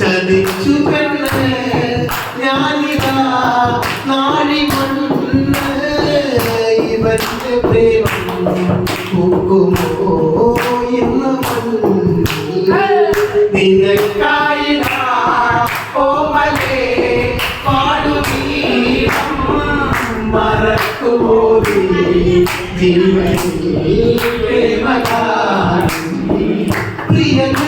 ചതിച്ചു പെണ്ണ് ഞാനിതാ നാഴി മണ്ണ്. ഇവന്റെ പ്രേമം പൂക്കുമോ ഇന്ന് നിനക്കായിടാ ഓമലേ പാടുവീരം മറക്കുമോ ജീവനിൽ പ്രേമകാരി പ്രിയനേ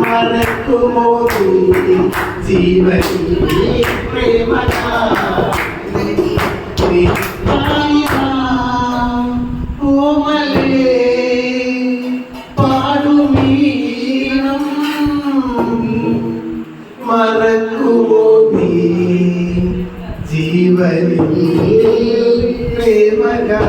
മറക്കുമോ നീ ജീവനിൽ പ്രേമകാ നിനക്കായി കോമലേ പാടുവീരം മറക്കുമോ നീ ജീവനിൽ പ്രേമകാ